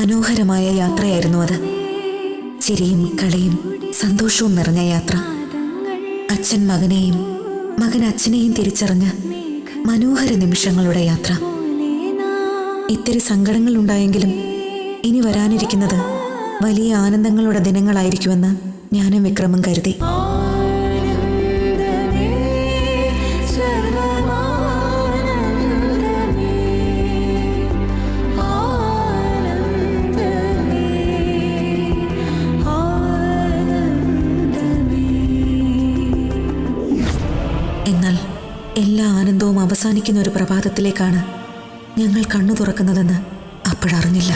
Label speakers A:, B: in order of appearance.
A: മനോഹരമായ യാത്രയായിരുന്നു അത്. ചിരിയും കളിയും സന്തോഷവും നിറഞ്ഞ യാത്ര. അച്ഛൻ മകനെയും മകൻ അച്ഛനെയും തിരിച്ചറിഞ്ഞ മനോഹര നിമിഷങ്ങളുടെ യാത്ര. ഇത്തിരി സങ്കടങ്ങൾ ഉണ്ടായെങ്കിലും ഇനി വരാനിരിക്കുന്നത് വലിയ ആനന്ദങ്ങളുടെ ദിനങ്ങളായിരിക്കുമെന്ന് ഞാനും വിക്രമും കരുതി. എന്നാൽ എല്ലാ ആനന്ദവും അവസാനിക്കുന്ന ഒരു പ്രഭാതത്തിലേക്കാണ് ഞങ്ങൾ കണ്ണു തുറക്കുന്നതെന്ന് അപ്പോഴറിഞ്ഞില്ല.